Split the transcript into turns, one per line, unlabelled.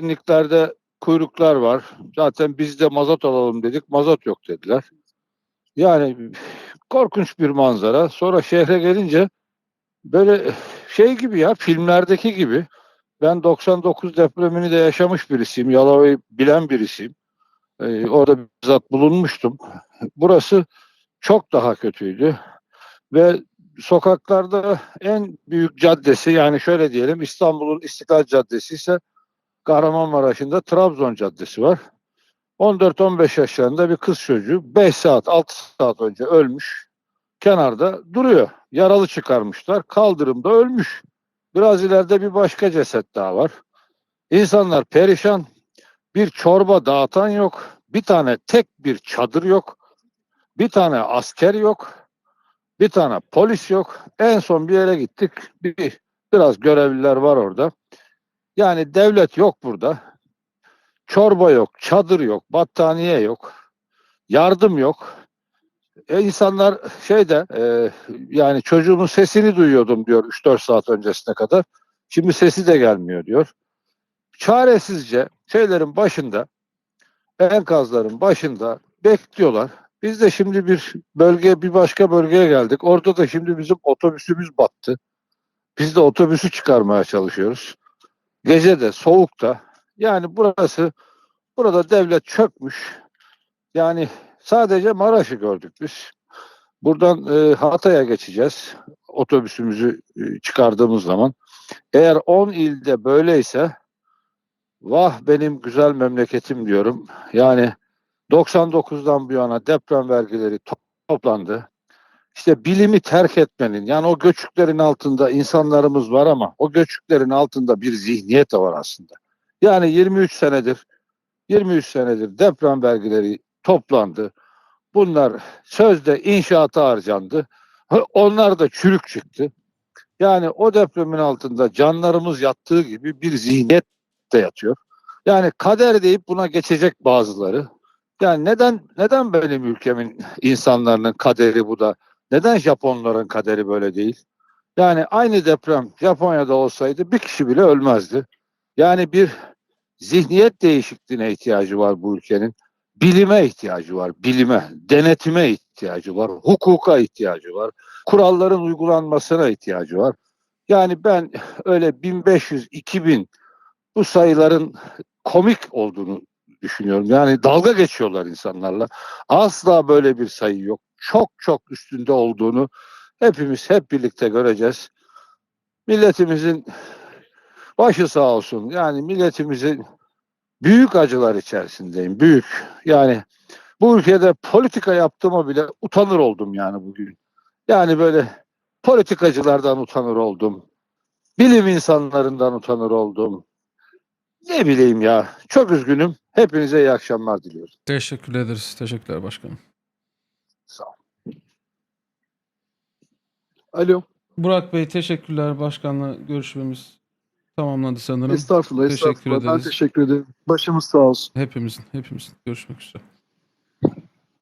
benzinliklerde kuyruklar var. Zaten biz de mazot alalım dedik. Mazot yok dediler. Yani korkunç bir manzara. Sonra şehre gelince böyle şey gibi ya filmlerdeki gibi. Ben 99 depremini de yaşamış birisiyim. Yalova'yı bilen birisiyim. Ee, orada bizzat bulunmuştum. Burası çok daha kötüydü. Ve sokaklarda en büyük caddesi yani şöyle diyelim İstanbul'un İstiklal Caddesi ise Kahramanmaraş'ın da Trabzon Caddesi var. 14-15 yaşlarında bir kız çocuğu 5 saat 6 saat önce ölmüş. Kenarda duruyor. Yaralı çıkarmışlar. Kaldırımda ölmüş. Biraz ileride bir başka ceset daha var. İnsanlar perişan. Bir çorba dağıtan yok. Bir tane tek bir çadır yok. Bir tane asker yok. Bir tane polis yok. En son bir yere gittik. Bir, biraz görevliler var orada. Yani devlet yok burada. Çorba yok, çadır yok, battaniye yok, yardım yok. E insanlar şeyde e, yani çocuğumun sesini duyuyordum diyor 3-4 saat öncesine kadar. Şimdi sesi de gelmiyor diyor. Çaresizce şeylerin başında, enkazların başında bekliyorlar. Biz de şimdi bir bölge, bir başka bölgeye geldik. Orada da şimdi bizim otobüsümüz battı. Biz de otobüsü çıkarmaya çalışıyoruz. Gece de, soğukta. Yani burası, burada devlet çökmüş. Yani sadece Maraş'ı gördük biz. Buradan e, Hatay'a geçeceğiz. Otobüsümüzü e, çıkardığımız zaman. Eğer 10 ilde böyleyse vah benim güzel memleketim diyorum. Yani 99'dan bu yana deprem vergileri to- toplandı. İşte bilimi terk etmenin yani o göçüklerin altında insanlarımız var ama o göçüklerin altında bir zihniyet de var aslında. Yani 23 senedir 23 senedir deprem vergileri toplandı. Bunlar sözde inşaata harcandı. Ha, Onlar da çürük çıktı. Yani o depremin altında canlarımız yattığı gibi bir zihniyet de yatıyor. Yani kader deyip buna geçecek bazıları. Yani neden neden benim ülkemin insanların kaderi bu da? Neden Japonların kaderi böyle değil? Yani aynı deprem Japonya'da olsaydı bir kişi bile ölmezdi. Yani bir zihniyet değişikliğine ihtiyacı var bu ülkenin. Bilime ihtiyacı var, bilime, denetime ihtiyacı var, hukuka ihtiyacı var, kuralların uygulanmasına ihtiyacı var. Yani ben öyle 1500, 2000 bu sayıların komik olduğunu düşünüyorum. Yani dalga geçiyorlar insanlarla. Asla böyle bir sayı yok. Çok çok üstünde olduğunu hepimiz hep birlikte göreceğiz. Milletimizin başı sağ olsun. Yani milletimizin büyük acılar içerisindeyim. Büyük. Yani bu ülkede politika yaptığıma bile utanır oldum yani bugün. Yani böyle politikacılardan utanır oldum. Bilim insanlarından utanır oldum. Ne bileyim ya. Çok üzgünüm. Hepinize iyi akşamlar diliyorum.
Teşekkür ederiz. Teşekkürler başkanım.
Sağ olun. Alo.
Burak Bey teşekkürler. Başkanla görüşmemiz tamamlandı sanırım.
Estağfurullah,
Teşekkür
estağfurullah. Ben
ederiz.
teşekkür ederim. Başımız sağ olsun.
Hepimizin, hepimizin. Görüşmek üzere.